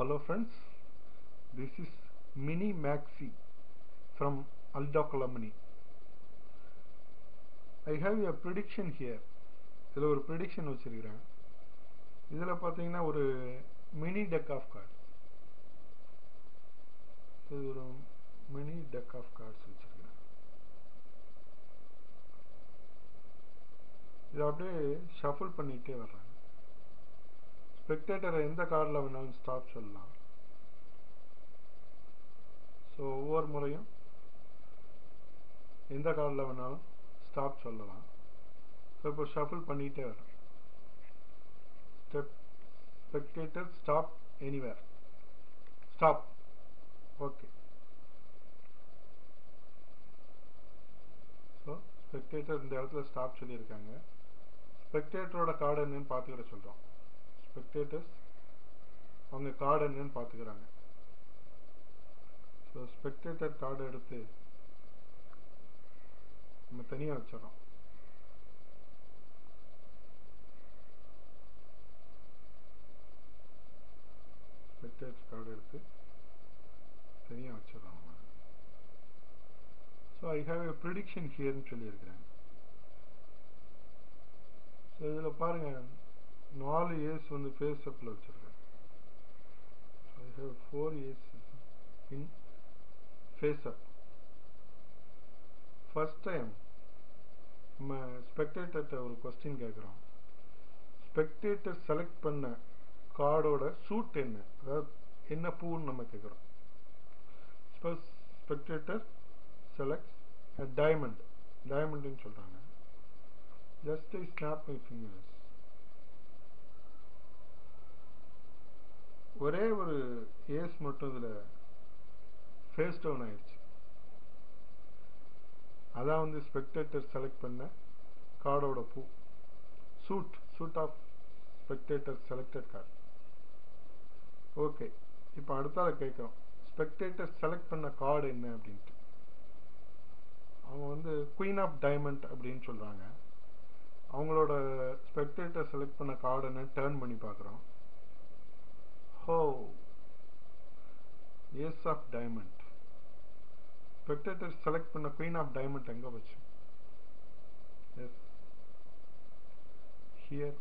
Hello friends, this is Mini Maxi from aldo Columni. I have a prediction here. இதில் ஒரு prediction வச்சிருக்கிறேன் இதில் பார்த்தீங்கன்னா ஒரு மினி டெக் ஆஃப் கார்ட்ஸ் இது ஒரு மினி டெக் ஆஃப் கார்ட்ஸ் வச்சிருக்கிறேன் இதை அப்படியே ஷஃபிள் பண்ணிகிட்டே வர்றாங்க ஸ்பெக்டேட்டரை எந்த கார்டில் வேணாலும் ஸ்டாப் சொல்லலாம். ஸோ ஒவ்வொரு முறையும் எந்த கார்டில் வேணாலும் ஸ்டாப் சொல்லலாம். ஸோ இப்போ ஷஃபிள் பண்ணிகிட்டே வரும் step spectator stop anywhere stop okay so spectator இந்த இடத்துல ஸ்டாப் சொல்லியிருக்காங்க. ஸ்பெக்டேட்டரோட கார்டு என்னன்னு பார்த்துக்கிட சொல்கிறோம் ஸ்பெக்டேட்டர்ஸ் அவங்க கார்டு என்னன்னு பார்த்துக்கிறாங்க. ஸோ ஸ்பெக்டேட்டர் கார்டு எடுத்து நம்ம தனியாக வச்சிடறோம். ஸ்பெக்டேட்டர் கார்டு எடுத்து தனியாக வச்சிடறோம் நம்ம. So I have a prediction ஹியர்னு சொல்லியிருக்கிறேன். ஸோ இதில் பாருங்கள் நாலு ஏஸ் வந்து ஃபேஸ் அப்பில் வச்சுருக்கேன். I have four ace in face up first time நம்ம ஸ்பெக்டேட்டர்கிட்ட ஒரு கொஸ்டின் கேட்குறோம். ஸ்பெக்டேட்டர் செலக்ட் பண்ண கார்டோட சூட் என்ன? அதாவது என்ன பூன்னு நம்ம கேட்குறோம். ஸ்பெக்டேட்டர் செலக்ட் டைமண்ட் டைமண்டுன்னு சொல்கிறாங்க just I snap my fingers ஒரே ஒரு ஏஸ் மட்டும் இதில் ஃபேஸ் டவுன் ஆயிடுச்சு. அதான் வந்து ஸ்பெக்டேட்டர் செலக்ட் பண்ண கார்டோட பூ. Suit suit of spectator selected card okay இப்போ அடுத்தால கேட்குறோம். ஸ்பெக்டேட்டர் செலக்ட் பண்ண கார்டு என்ன அப்படின்ட்டு. அவங்க வந்து குயின் ஆஃப் டைமண்ட் அப்படின்னு சொல்கிறாங்க அவங்களோட ஸ்பெக்டேட்டர் செலக்ட் பண்ண கார்டு என்ன டேர்ன் பண்ணி பார்க்குறோம். Ace of diamond spectator select பண்ண குயின் ஆஃப் டைமண்ட் எங்கே வச்சு yes here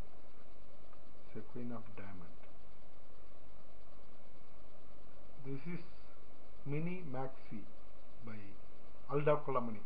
a queen of diamond. This is mini maxi by alda kolamani.